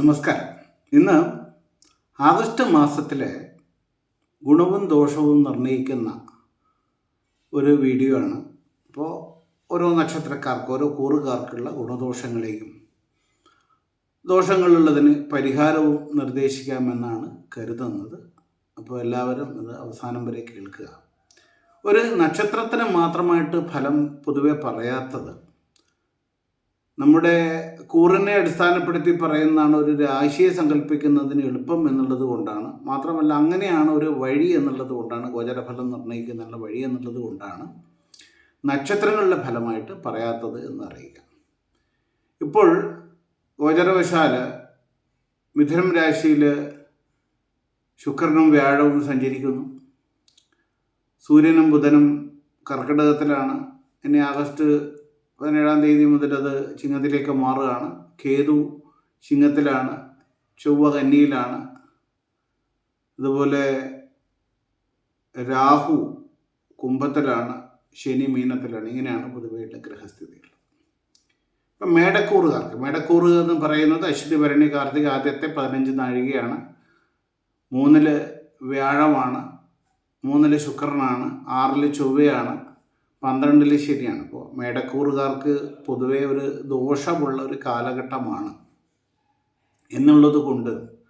നമസ്കാരം. ഇന്ന് ആഗസ്റ്റ് മാസത്തിലെ ഗുണവും ദോഷവും നിർണയിക്കുന്ന ഒരു വീഡിയോ ആണ്. അപ്പോൾ ഓരോ നക്ഷത്രക്കാർക്ക് ഓരോ കൂറുകാർക്കുള്ള ഗുണദോഷങ്ങളെയും ദോഷങ്ങളുള്ളതിന് പരിഹാരവും നിർദ്ദേശിക്കാമെന്നാണ് കരുതുന്നത്. അപ്പോൾ എല്ലാവരും ഇത് അവസാനം വരെ കേൾക്കുക. ഒരു നക്ഷത്രത്തിന് മാത്രമായിട്ട് ഫലം പൊതുവെ പറയാത്തത് നമ്മുടെ കൂറിനെ അടിസ്ഥാനപ്പെടുത്തി പറയുന്നതാണ് ഒരു രാശിയെ സങ്കല്പിക്കുന്നതിന് എളുപ്പം എന്നുള്ളത് കൊണ്ടാണ്. മാത്രമല്ല അങ്ങനെയാണ് ഒരു വഴി എന്നുള്ളത് കൊണ്ടാണ് ഗോചരഫലം നിർണയിക്കുന്നതിനുള്ള വഴി എന്നുള്ളത് കൊണ്ടാണ് നക്ഷത്രങ്ങളുടെ ഫലമായിട്ട് പറയാത്തത് എന്നറിയുക ഇപ്പോൾ ഗോചരവശാൽ മിഥുനം രാശിയിൽ ശുക്രനും വ്യാഴവും സഞ്ചരിക്കുന്നു. സൂര്യനും ബുധനും കർക്കിടകത്തിലാണ്. ഇനി ആഗസ്റ്റ് പതിനേഴാം തീയതി മുതൽ അത് ചിങ്ങത്തിലേക്ക് മാറുകയാണ്. കേതു ചിങ്ങത്തിലാണ് ചൊവ്വ കന്നിയിലാണ്. അതുപോലെ രാഹു കുംഭത്തിലാണ് ശനി മീനത്തിലാണ്. ഇങ്ങനെയാണ് പൊതുവെയുള്ള ഗ്രഹസ്ഥിതികൾ. ഇപ്പം മേടക്കൂറുകാർക്ക് മേടക്കൂറ് എന്ന് പറയുന്നത് അശ്വതി ഭരണി കാർത്തിക ആദ്യത്തെ പതിനഞ്ച് നാഴികയാണ് മൂന്നിൽ വ്യാഴമാണ് മൂന്നിൽ ശുക്രനാണ് ആറിൽ ചൊവ്വയാണ് പന്ത്രണ്ടിൽ ശരിയാണ്. അപ്പോൾ മേടക്കൂറുകാർക്ക് പൊതുവെ ഒരു ദോഷമുള്ള ഒരു കാലഘട്ടമാണ്. എന്നുള്ളത് കൊണ്ട്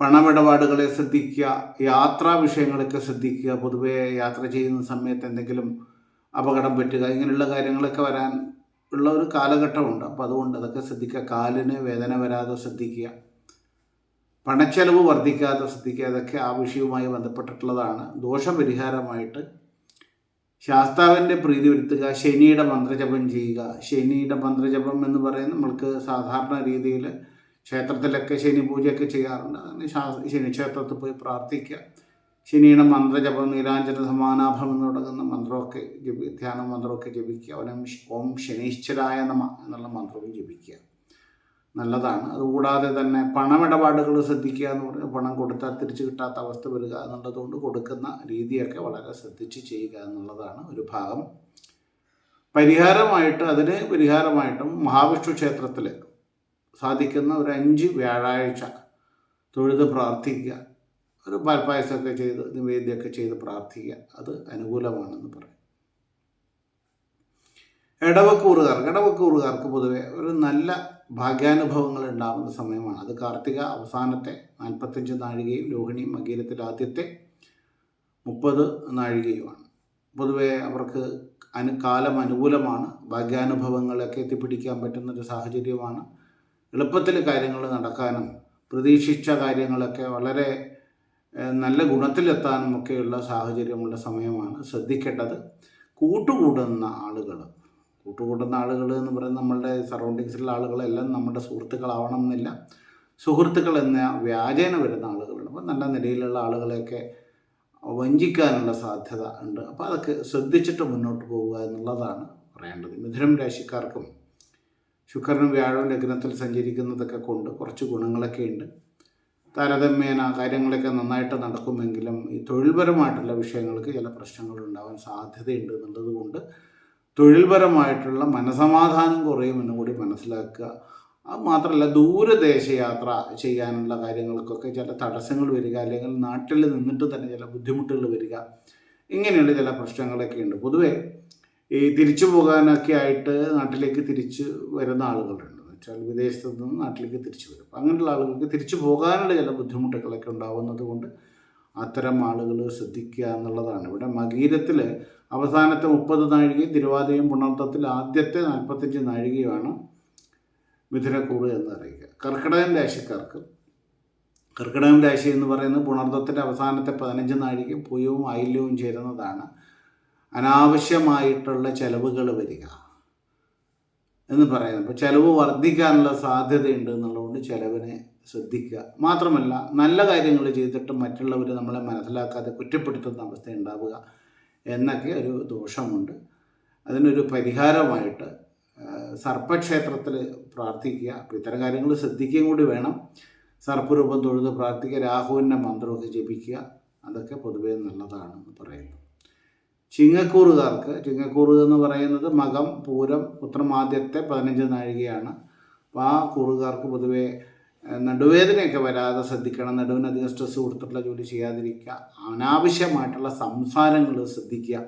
പണമിടപാടുകളെ ശ്രദ്ധിക്കുക യാത്രാ വിഷയങ്ങളൊക്കെ ശ്രദ്ധിക്കുക പൊതുവെ യാത്ര ചെയ്യുന്ന സമയത്ത് എന്തെങ്കിലും അപകടം പറ്റുക ഇങ്ങനെയുള്ള കാര്യങ്ങളൊക്കെ വരാൻ ഉള്ള ഒരു കാലഘട്ടമുണ്ട്. അപ്പോൾ അതുകൊണ്ട് അതൊക്കെ ശ്രദ്ധിക്കുക. കാലിന് വേദന വരാതെ ശ്രദ്ധിക്കുക. പണച്ചെലവ് വർദ്ധിക്കാതെ ശ്രദ്ധിക്കുക. അതൊക്കെ ആ വിഷയവുമായി ബന്ധപ്പെട്ടിട്ടുള്ളതാണ്. ദോഷപരിഹാരമായിട്ട് ശാസ്താവിന്റെ പ്രീതി വരുത്തുക ശനിയുടെ മന്ത്രജപം ചെയ്യുക. ശനിയുടെ മന്ത്രജപം എന്ന് പറയുന്നത് നമ്മൾക്ക് സാധാരണ രീതിയിൽ ക്ഷേത്രത്തിലൊക്കെ ശനി പൂജയൊക്കെ ചെയ്യാറുണ്ട്. അങ്ങനെ ശനി ക്ഷേത്രത്തിൽ പോയി പ്രാർത്ഥിക്കുക. ശനിയുടെ മന്ത്രജപം നീലാഞ്ജന സമാനാഭം എന്ന് തുടങ്ങുന്ന മന്ത്രമൊക്കെ ജപി ധ്യാന മന്ത്രമൊക്കെ ജപിക്കുക. അവനും ഓം ശനീശ്വരായ നമ എന്നുള്ള മന്ത്രവും ജപിക്കുക. നല്ലതാണ്. അതുകൂടാതെ തന്നെ പണമിടപാടുകൾ ശ്രദ്ധിക്കുക എന്ന് പറഞ്ഞാൽ പണം കൊടുത്താൽ തിരിച്ചു കിട്ടാത്ത അവസ്ഥ വരിക എന്നുള്ളതുകൊണ്ട് കൊടുക്കുന്ന രീതിയൊക്കെ വളരെ ശ്രദ്ധിച്ച് ചെയ്യുക എന്നുള്ളതാണ് ഒരു ഭാഗം. പരിഹാരമായിട്ട് അതിന് പരിഹാരമായിട്ടും മഹാവിഷ്ണു ക്ഷേത്രത്തിൽ സാധിക്കുന്ന ഒരു അഞ്ച് വ്യാഴാഴ്ച തൊഴുത് പ്രാർത്ഥിക്കുക. ഒരു പാൽപ്പായസമൊക്കെ ചെയ്ത് നിവേദ്യമൊക്കെ ചെയ്ത് പ്രാർത്ഥിക്കുക. അത് അനുകൂലമാണെന്ന് പറയും. ഇടവക്കൂറുകാർക്ക് ഇടവക്കൂറുകാർക്ക് പൊതുവെ ഒരു നല്ല ഭാഗ്യാനുഭവങ്ങൾ ഉണ്ടാകുന്ന സമയമാണ്. അത് കാർത്തിക അവസാനത്തെ നാൽപ്പത്തഞ്ച് നാഴികയും രോഹിണി മകീരത്തിൽ ആദ്യത്തെ മുപ്പത് നാഴികയുമാണ്. പൊതുവെ അവർക്ക് അനു കാലം അനുകൂലമാണ്. ഭാഗ്യാനുഭവങ്ങളൊക്കെ എത്തിപ്പിടിക്കാൻ പറ്റുന്നൊരു സാഹചര്യമാണ്. എളുപ്പത്തിൽ കാര്യങ്ങൾ നടക്കാനും പ്രതീക്ഷിച്ച കാര്യങ്ങളൊക്കെ വളരെ നല്ല ഗുണത്തിലെത്താനും ഒക്കെയുള്ള സാഹചര്യമുള്ള സമയമാണ് ശ്രദ്ധിക്കേണ്ടത്. കൂട്ടുകൂടുന്ന ആളുകൾ കൂട്ടുകൂടുന്ന ആളുകൾ എന്ന് പറയുന്നത് നമ്മളുടെ സറൗണ്ടിങ്സിലുള്ള ആളുകളെല്ലാം നമ്മുടെ സുഹൃത്തുക്കളാവണം എന്നില്ല സുഹൃത്തുക്കൾ എന്ന വ്യാജേന വരുന്ന ആളുകളുണ്ട്. അപ്പോൾ നല്ല നിലയിലുള്ള ആളുകളെയൊക്കെ വഞ്ചിക്കാനുള്ള സാധ്യത ഉണ്ട്. അപ്പോൾ അതൊക്കെ ശ്രദ്ധിച്ചിട്ട് മുന്നോട്ട് പോവുക എന്നുള്ളതാണ് പറയേണ്ടത്. മിഥുനം രാശിക്കാർക്കും ശുക്രനും വ്യാഴവും ലഗ്നത്തിൽ സഞ്ചരിക്കുന്നതൊക്കെ കൊണ്ട് കുറച്ച് ഗുണങ്ങളൊക്കെ ഉണ്ട്. താരതമ്യേന കാര്യങ്ങളൊക്കെ നന്നായിട്ട് നടക്കുമെങ്കിലും ഈ തൊഴിൽപരമായിട്ടുള്ള വിഷയങ്ങൾക്ക് ചില പ്രശ്നങ്ങൾ ഉണ്ടാവാൻ സാധ്യതയുണ്ട് എന്നുള്ളത് കൊണ്ട് തൊഴിൽപരമായിട്ടുള്ള മനസമാധാനം കുറയുമെന്ന് കൂടി മനസ്സിലാക്കുക. അത് മാത്രമല്ല ദൂരദേശയാത്ര ചെയ്യാനുള്ള കാര്യങ്ങൾക്കൊക്കെ ചില തടസ്സങ്ങൾ വരിക അല്ലെങ്കിൽ നാട്ടിൽ നിന്നിട്ട് തന്നെ ചില ബുദ്ധിമുട്ടുകൾ വരിക. ഇങ്ങനെയുള്ള ചില പ്രശ്നങ്ങളൊക്കെ ഉണ്ട്. പൊതുവേ ഈ തിരിച്ചു പോകാനൊക്കെ ആയിട്ട് നാട്ടിലേക്ക് തിരിച്ച് വരുന്ന ആളുകളുണ്ട്. വെച്ചാൽ വിദേശത്ത് നിന്ന് നാട്ടിലേക്ക് തിരിച്ചു വരും. അപ്പം അങ്ങനെയുള്ള ആളുകൾക്ക് തിരിച്ചു പോകാനുള്ള ചില ബുദ്ധിമുട്ടുകളൊക്കെ ഉണ്ടാവുന്നത് കൊണ്ട് അത്തരം ആളുകൾ ശ്രദ്ധിക്കുക എന്നുള്ളതാണ്. ഇവിടെ മകീരത്തിൽ അവസാനത്തെ മുപ്പത് നാഴികയും തിരുവാതിരയും പുണർത്തത്തിൽ ആദ്യത്തെ നാൽപ്പത്തഞ്ച് നാഴികയുമാണ് മിഥുനക്കൂട് എന്ന് അറിയിക്കുക. കർക്കിടകൻ രാശിക്കാർക്ക് കർക്കിടകൻ രാശി എന്ന് പറയുന്നത് പുണർത്തത്തിന്റെ അവസാനത്തെ പതിനഞ്ച് നാഴിക പുയവും ആയില്യവും ചേരുന്നതാണ്. അനാവശ്യമായിട്ടുള്ള ചെലവുകൾ വരിക എന്ന് പറയുന്നത്. അപ്പോൾ ചിലവ് വർദ്ധിക്കാനുള്ള സാധ്യതയുണ്ട് എന്നുള്ളതുകൊണ്ട് ചിലവിനെ ശ്രദ്ധിക്കുക. മാത്രമല്ല നല്ല കാര്യങ്ങൾ ചെയ്തിട്ട് മറ്റുള്ളവർ നമ്മളെ മനസ്സിലാക്കാതെ കുറ്റപ്പെടുത്തുന്ന അവസ്ഥ ഉണ്ടാവുക എന്നൊക്കെ ഒരു ദോഷമുണ്ട്. അതിനൊരു പരിഹാരമായിട്ട് സർപ്പക്ഷേത്രത്തിൽ പ്രാർത്ഥിക്കുക. അപ്പോൾ ഇത്തരം കാര്യങ്ങൾ ശ്രദ്ധിക്കുകയും കൂടി വേണം. സർപ്പരൂപം തൊഴുത് പ്രാർത്ഥിക്കുക. രാഹുവിന്റെ മന്ത്രമൊക്കെ ജപിക്കുക. അതൊക്കെ പൊതുവേ നല്ലതാണെന്ന് പറയുന്നു. ചിങ്ങക്കൂറുകാർക്ക് ചിങ്ങക്കൂറ് എന്ന് പറയുന്നത് മകം പൂരം ഉത്രം ആദ്യത്തെ പതിനഞ്ച് നാഴികയാണ്. അപ്പോൾ ആ കൂറുകാർക്ക് പൊതുവേ നടുവേദനയൊക്കെ വരാതെ ശ്രദ്ധിക്കണം. നടുവിന് അധികം സ്ട്രെസ് കൊടുത്തിട്ടുള്ള ജോലി ചെയ്യാതിരിക്കുക. അനാവശ്യമായിട്ടുള്ള സംസാരങ്ങൾ ശ്രദ്ധിക്കുക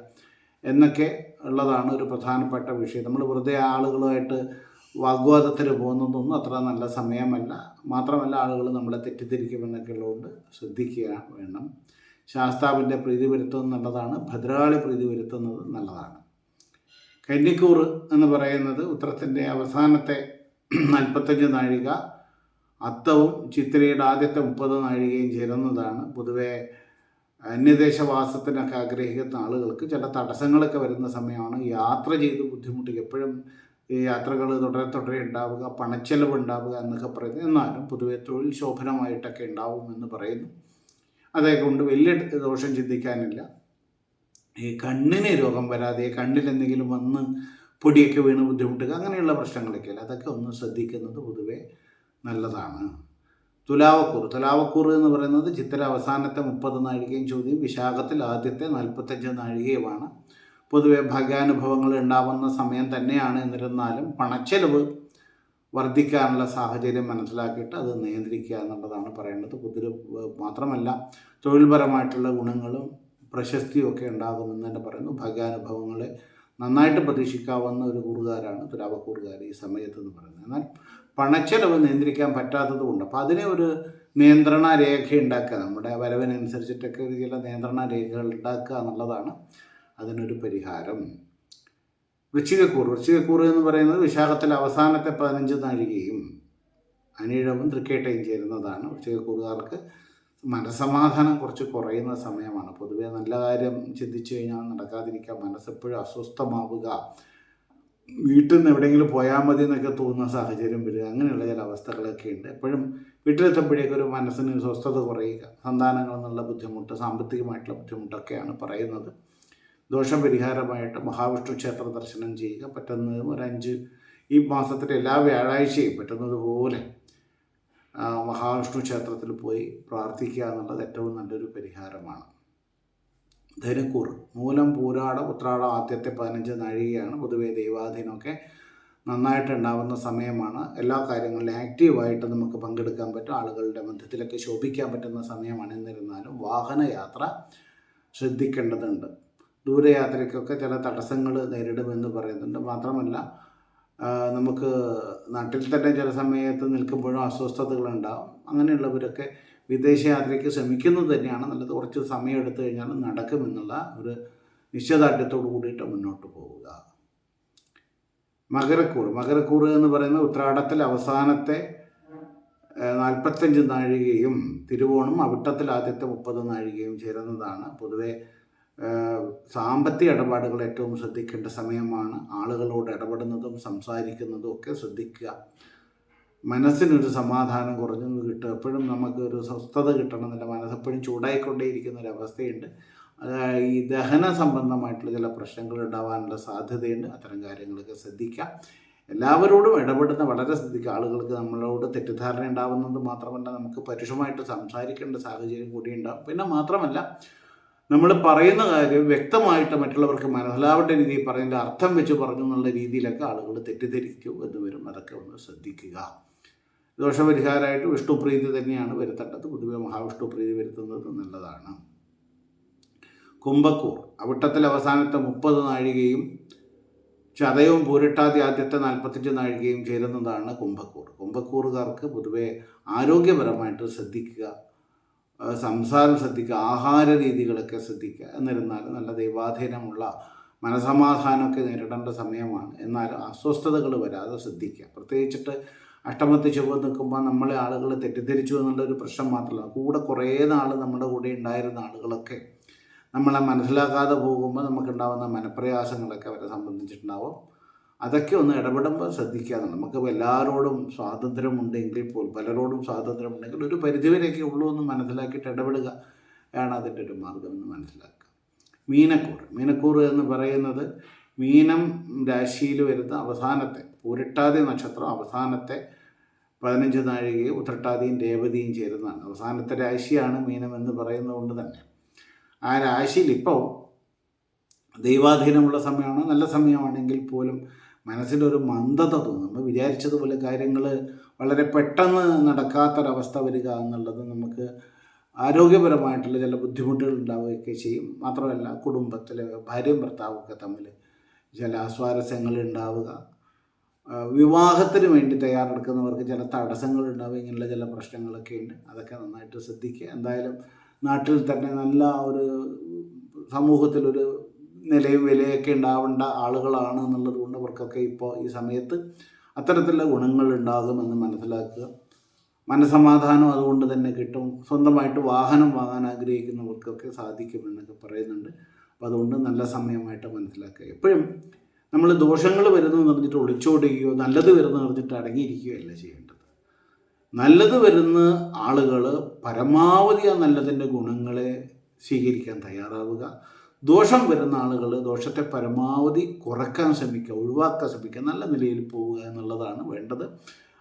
എന്നൊക്കെ ഉള്ളതാണ് ഒരു പ്രധാനപ്പെട്ട വിഷയം. നമ്മൾ വെറുതെ ആളുകളുമായിട്ട് വാഗ്വാദത്തിൽ പോകുന്നതൊന്നും അത്ര നല്ല സമയമല്ല. മാത്രമല്ല ആളുകൾ നമ്മളെ തെറ്റിദ്ധരിക്കുമെന്നൊക്കെ ഉള്ളതുകൊണ്ട് ശ്രദ്ധിക്കുക വേണം. ശാസ്താവിന്റെ പ്രീതി വരുത്തുന്നത് നല്ലതാണ്. ഭദ്രകാളി പ്രീതി വരുത്തുന്നത് നല്ലതാണ്. കന്നിക്കൂർ എന്ന് പറയുന്നത് ഉത്തരത്തിന്റെ അവസാനത്തെ നാൽപ്പത്തഞ്ച് നാഴിക അത്തവും ചിത്തിരയുടെ ആദ്യത്തെ മുപ്പത് നാഴികയും ചേരുന്നതാണ്. പൊതുവെ അന്യദേശവാസത്തിനൊക്കെ ആഗ്രഹിക്കുന്ന ആളുകൾക്ക് ചില തടസ്സങ്ങളൊക്കെ വരുന്ന സമയമാണ്. യാത്ര ചെയ്ത് ബുദ്ധിമുട്ടി എപ്പോഴും ഈ യാത്രകൾ തുടരെ തുടരെ ഉണ്ടാവുക പണച്ചെലവ് ഉണ്ടാവുക എന്നൊക്കെ പറയുന്നു എന്നാലും പൊതുവെ തൊഴിൽ ശോഭനമായിട്ടൊക്കെ ഉണ്ടാവും എന്ന് പറയുന്നു. അതേ കൊണ്ട് വലിയ ദോഷം ചിന്തിക്കാനില്ല. ഈ കണ്ണിന് രോഗം വരാതെ കണ്ണിൽ എന്തെങ്കിലും വന്ന് പൊടിയൊക്കെ വീണ് ബുദ്ധിമുട്ടുക അങ്ങനെയുള്ള പ്രശ്നങ്ങളൊക്കെ ഇല്ല അതൊക്കെ ഒന്ന് ശ്രദ്ധിക്കുന്നത് പൊതുവെ നല്ലതാണ്. തുലാവക്കൂർ തുലാവക്കൂർ എന്ന് പറയുന്നത് ചിത്ര അവസാനത്തെ മുപ്പത് നാഴികയും ചോദ്യം വിശാഖത്തിൽ ആദ്യത്തെ നാൽപ്പത്തഞ്ച് നാഴികയുമാണ്. പൊതുവെ ഭാഗ്യാനുഭവങ്ങൾ ഉണ്ടാവുന്ന സമയം തന്നെയാണ് എന്നിരുന്നാലും പണച്ചെലവ് വർദ്ധിക്കാനുള്ള സാഹചര്യം മനസ്സിലാക്കിയിട്ട് അത് നിയന്ത്രിക്കുക എന്നുള്ളതാണ് പറയേണ്ടത്. കുതിര മാത്രമല്ല തൊഴിൽപരമായിട്ടുള്ള ഗുണങ്ങളും പ്രശസ്തിയും ഒക്കെ ഉണ്ടാകുമെന്ന് തന്നെ പറയുന്നു. ഭാഗ്യാനുഭവങ്ങളെ നന്നായിട്ട് പ്രതീക്ഷിക്കാവുന്ന ഒരു കൂറുകാരാണ് തുലാവക്കൂറുകാർ ഈ സമയത്ത് എന്ന് പറയുന്നത്. എന്നാൽ പണച്ചെലവ് നിയന്ത്രിക്കാൻ പറ്റാത്തത് കൊണ്ട്. അപ്പോൾ അതിനെ ഒരു നിയന്ത്രണ രേഖ ഉണ്ടാക്കുക. നമ്മുടെ വരവിനനുസരിച്ചിട്ടൊക്കെ ഒരു ചില നിയന്ത്രണ രേഖകൾ ഉണ്ടാക്കുക എന്നുള്ളതാണ് അതിനൊരു പരിഹാരം. വൃശ്ചികക്കൂർ വൃശ്ചികക്കൂർ എന്ന് പറയുന്നത് വിശാഖത്തിലെ അവസാനത്തെ പതിനഞ്ച് നാഴികയും അനിഴവും തൃക്കേട്ടയും ചേരുന്നതാണ്. വൃശ്ചികക്കൂറുകാർക്ക് മനസമാധാനം കുറച്ച് കുറയുന്ന സമയമാണ്. പൊതുവേ നല്ല കാര്യം ചിന്തിച്ചു കഴിഞ്ഞാൽ നടക്കാതിരിക്കുക മനസ്സെപ്പോഴും അസ്വസ്ഥമാവുക. വീട്ടിൽ നിന്ന് എവിടെയെങ്കിലും പോയാൽ മതി എന്നൊക്കെ തോന്നുന്ന സാഹചര്യം വരിക. അങ്ങനെയുള്ള ചില അവസ്ഥകളൊക്കെ ഉണ്ട്. എപ്പോഴും വീട്ടിലെത്തുമ്പോഴേക്കും ഒരു മനസ്സിന് സ്വസ്ഥത കുറയുക. സന്താനങ്ങൾ എന്നുള്ള ബുദ്ധിമുട്ട് സാമ്പത്തികമായിട്ടുള്ള ബുദ്ധിമുട്ടൊക്കെയാണ് പറയുന്നത്. ദോഷം പരിഹാരമായിട്ട് മഹാവിഷ്ണു ക്ഷേത്ര ദർശനം ചെയ്യുക. പറ്റുന്ന ഒരു അഞ്ച് ഈ മാസത്തിലെ എല്ലാ വ്യാഴാഴ്ചയും പറ്റുന്നതുപോലെ മഹാവിഷ്ണു ക്ഷേത്രത്തിൽ പോയി പ്രാർത്ഥിക്കുക എന്നുള്ളത് ഏറ്റവും നല്ലൊരു പരിഹാരമാണ്. ധനുക്കൂർ. മൂലം പൂരാട ഉത്രാട ആദ്യത്തെ പതിനഞ്ച് നാഴികയാണ് പൊതുവെ ദൈവാധീനമൊക്കെ നന്നായിട്ട് ഉണ്ടാവുന്ന സമയമാണ്. എല്ലാ കാര്യങ്ങളിലും ആക്റ്റീവായിട്ട് നമുക്ക് പങ്കെടുക്കാൻ പറ്റും. ആളുകളുടെ മധ്യത്തിലൊക്കെ ശോഭിക്കാൻ പറ്റുന്ന സമയമാണ് എന്നിരുന്നാലും വാഹനയാത്ര ശ്രദ്ധിക്കേണ്ടതുണ്ട്. ദൂരയാത്രയ്ക്കൊക്കെ ചില തടസ്സങ്ങൾ നേരിടുമെന്ന് പറയുന്നുണ്ട്. മാത്രമല്ല നമുക്ക് നാട്ടിൽ തന്നെ ചില സമയത്ത് നിൽക്കുമ്പോഴും അസ്വസ്ഥതകളുണ്ടാകും അങ്ങനെയുള്ളവരൊക്കെ വിദേശയാത്രയ്ക്ക് ശ്രമിക്കുന്നത് തന്നെയാണ് നല്ലത്. കുറച്ച് സമയം എടുത്തു കഴിഞ്ഞാൽ നടക്കുമെന്നുള്ള ഒരു നിശ്ചയദാർഢ്യത്തോടു കൂടിയിട്ട് മുന്നോട്ട് പോവുക. മകരക്കൂർ മകരക്കൂർ എന്ന് പറയുന്നത് ഉത്രാടത്തിൽ അവസാനത്തെ നാൽപ്പത്തഞ്ച് നാഴികയും തിരുവോണം അവിട്ടത്തിൽ ആദ്യത്തെ മുപ്പത് നാഴികയും ചേരുന്നതാണ്. പൊതുവെ സാമ്പത്തിക ഇടപാടുകൾ ഏറ്റവും ശ്രദ്ധിക്കേണ്ട സമയമാണ്. ആളുകളോട് ഇടപെടുന്നതും സംസാരിക്കുന്നതും ഒക്കെ ശ്രദ്ധിക്കുക. മനസ്സിനൊരു സമാധാനം കുറഞ്ഞു കിട്ടും. എപ്പോഴും നമുക്ക് ഒരു സ്വസ്ഥത കിട്ടണമെന്നില്ല. മനസ്സെപ്പോഴും ചൂടായിക്കൊണ്ടേയിരിക്കുന്ന ഒരു അവസ്ഥയുണ്ട് ഈ ദഹന സംബന്ധമായിട്ടുള്ള ചില പ്രശ്നങ്ങൾ ഉണ്ടാവാനുള്ള സാധ്യതയുണ്ട്. അത്തരം കാര്യങ്ങളൊക്കെ ശ്രദ്ധിക്കാം. എല്ലാവരോടും ഇടപെടുന്ന വളരെ ശ്രദ്ധിക്കുക. ആളുകൾക്ക് നമ്മളോട് തെറ്റിദ്ധാരണ ഉണ്ടാവുന്നത് മാത്രമല്ല നമുക്ക് പരുഷമായിട്ട് സംസാരിക്കേണ്ട സാഹചര്യം കൂടി ഉണ്ടാകും പിന്നെ മാത്രമല്ല നമ്മൾ പറയുന്ന കാര്യം വ്യക്തമായിട്ട് മറ്റുള്ളവർക്ക് മനസ്സിലാവേണ്ട രീതിയിൽ പറയുന്ന അർത്ഥം വെച്ച് പറഞ്ഞു എന്നുള്ള രീതിയിലൊക്കെ ആളുകൾ തെറ്റിദ്ധരിക്കും എന്ന് വരും. അതൊക്കെ ഒന്ന് ശ്രദ്ധിക്കുക. ദോഷപരിഹാരമായിട്ട് വിഷ്ണുപ്രീതി തന്നെയാണ് വരുത്തേണ്ടത്. പൊതുവെ മഹാവിഷ്ണു പ്രീതി വരുത്തുന്നത് നല്ലതാണ്. കുംഭക്കൂർ അവിട്ടത്തിൽ അവസാനത്തെ മുപ്പത് നാഴികയും ചതയവും പൂരിട്ടാതി ആദ്യത്തെ നാൽപ്പത്തഞ്ച് നാഴികയും ചേരുന്നതാണ് കുംഭക്കൂർ. കുംഭക്കൂറുകാർക്ക് പൊതുവെ ആരോഗ്യപരമായിട്ട് ശ്രദ്ധിക്കുക സംസാരം ശ്രദ്ധിക്കുക ആഹാര രീതികളൊക്കെ ശ്രദ്ധിക്കുക എന്നിരുന്നാലും നല്ല ദൈവാധീനമുള്ള മനസമാധാനമൊക്കെ നേരിടേണ്ട സമയമാണ്. എന്നാലും അസ്വസ്ഥതകൾ വരാതെ ശ്രദ്ധിക്കുക. പ്രത്യേകിച്ചിട്ട് അഷ്ടമത്തെ ചൊവ്വ നിൽക്കുമ്പോൾ നമ്മളെ ആളുകൾ തെറ്റിദ്ധരിച്ചു എന്നുള്ളൊരു പ്രശ്നം മാത്രമല്ല. കൂടെ കുറേ നാൾ നമ്മുടെ കൂടെ ഉണ്ടായിരുന്ന ആളുകളൊക്കെ നമ്മളെ മനസ്സിലാക്കാതെ പോകുമ്പോൾ നമുക്കുണ്ടാകുന്ന മനപ്രയാസങ്ങളൊക്കെ അവരെ സംബന്ധിച്ചിട്ടുണ്ടാവും. അതൊക്കെ ഒന്ന് ഇടപെടുമ്പോൾ ശ്രദ്ധിക്കാതെ നമുക്ക് എല്ലാവരോടും സ്വാതന്ത്ര്യമുണ്ടെങ്കിൽ പോലും പലരോടും സ്വാതന്ത്ര്യമുണ്ടെങ്കിൽ ഒരു പരിധിവരെയൊക്കെ ഉള്ളൂ എന്ന് മനസ്സിലാക്കിയിട്ട് ഇടപെടുക ആണ് അതിന്റെ ഒരു മാർഗം എന്ന് മനസ്സിലാക്കുക. മീനക്കൂർ മീനക്കൂർ എന്ന് പറയുന്നത് മീനം രാശിയിൽ വരുന്ന അവസാനത്തെ പൂരിട്ടാതി നക്ഷത്രം അവസാനത്തെ പതിനഞ്ച് നാഴികയും ഉത്രട്ടാതിയും രേവതിയും ചേരുന്നതാണ്. അവസാനത്തെ രാശിയാണ് മീനം എന്ന് പറയുന്നതുകൊണ്ട് തന്നെ. ആ രാശിയിൽ ഇപ്പോൾ ദൈവാധീനമുള്ള സമയമാണ്? നല്ല സമയമാണെങ്കിൽ പോലും മനസ്സിലൊരു മന്ദത തോന്നും. നമ്മൾ വിചാരിച്ചതുപോലെ കാര്യങ്ങൾ വളരെ പെട്ടെന്ന് നടക്കാത്തൊരവസ്ഥ വരിക എന്നുള്ളത് നമുക്ക് ആരോഗ്യപരമായിട്ടുള്ള ചില ബുദ്ധിമുട്ടുകൾ ഉണ്ടാവുകയൊക്കെ ചെയ്യും. മാത്രമല്ല കുടുംബത്തിലെ ഭാര്യയും ഭർത്താവും ഒക്കെ തമ്മിൽ ചില അസ്വാരസ്യങ്ങൾ ഉണ്ടാവുക. വിവാഹത്തിന് വേണ്ടി തയ്യാറെടുക്കുന്നവർക്ക് ചില തടസ്സങ്ങൾ ഉണ്ടാവുക ഇങ്ങനെയുള്ള ചില പ്രശ്നങ്ങളൊക്കെ ഉണ്ട്. അതൊക്കെ നന്നായിട്ട് ശ്രദ്ധിക്കുക. എന്തായാലും നാട്ടിൽ തന്നെ നല്ല ഒരു സമൂഹത്തിലൊരു നിലയും വിലയൊക്കെ ഉണ്ടാവേണ്ട ആളുകളാണ് എന്നുള്ളത് കൊണ്ട് അവർക്കൊക്കെ ഇപ്പോൾ ഈ സമയത്ത് അത്തരത്തിലുള്ള ഗുണങ്ങൾ ഉണ്ടാകുമെന്ന് മനസ്സിലാക്കുക. മനസമാധാനം അതുകൊണ്ട് തന്നെ കിട്ടും. സ്വന്തമായിട്ട് വാഹനം വാങ്ങാൻ ആഗ്രഹിക്കുന്നവർക്കൊക്കെ സാധിക്കുമെന്നൊക്കെ പറയുന്നുണ്ട്. അപ്പോൾ അതുകൊണ്ട് നല്ല സമയമായിട്ട് മനസ്സിലാക്കുക. എപ്പോഴും നമ്മൾ ദോഷങ്ങൾ വരുന്നതെന്ന് പറഞ്ഞിട്ട് ഒളിച്ചോടുകയോ നല്ലത് വരുന്നു എന്ന് പറഞ്ഞിട്ട് അടങ്ങിയിരിക്കുകയോ അല്ല ചെയ്യേണ്ടത്. നല്ലത് വരുന്ന ആളുകൾ പരമാവധി ആ നല്ലതിന്റെ ഗുണങ്ങളെ സ്വീകരിക്കാൻ തയ്യാറാവുക. ദോഷം വരുന്ന ആളുകൾ ദോഷത്തെ പരമാവധി കുറയ്ക്കാൻ ശ്രമിക്കുക ഒഴിവാക്കാൻ ശ്രമിക്കുക നല്ല നിലയിൽ പോവുക എന്നുള്ളതാണ് വേണ്ടത്.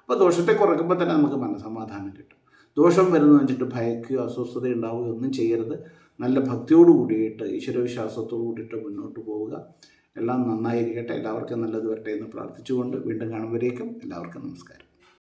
അപ്പോൾ ദോഷത്തെ കുറയ്ക്കുമ്പോൾ തന്നെ നമുക്ക് മനസ്സമാധാനം കിട്ടും. ദോഷം വരുന്നു വെച്ചിട്ട് ഭയക്കുകയോ അസ്വസ്ഥത ഉണ്ടാവുകയോ ഒന്നും ചെയ്യരുത്. നല്ല ഭക്തിയോട് കൂടിയിട്ട് ഈശ്വരവിശ്വാസത്തോട് കൂടിയിട്ട് മുന്നോട്ട് പോവുക. എല്ലാം നന്നായിരിക്കട്ടെ. എല്ലാവർക്കും നല്ലത് വരട്ടെ എന്ന് പ്രാർത്ഥിച്ചുകൊണ്ട് വീണ്ടും കാണുമ്പോഴേക്കും എല്ലാവർക്കും നമസ്കാരം.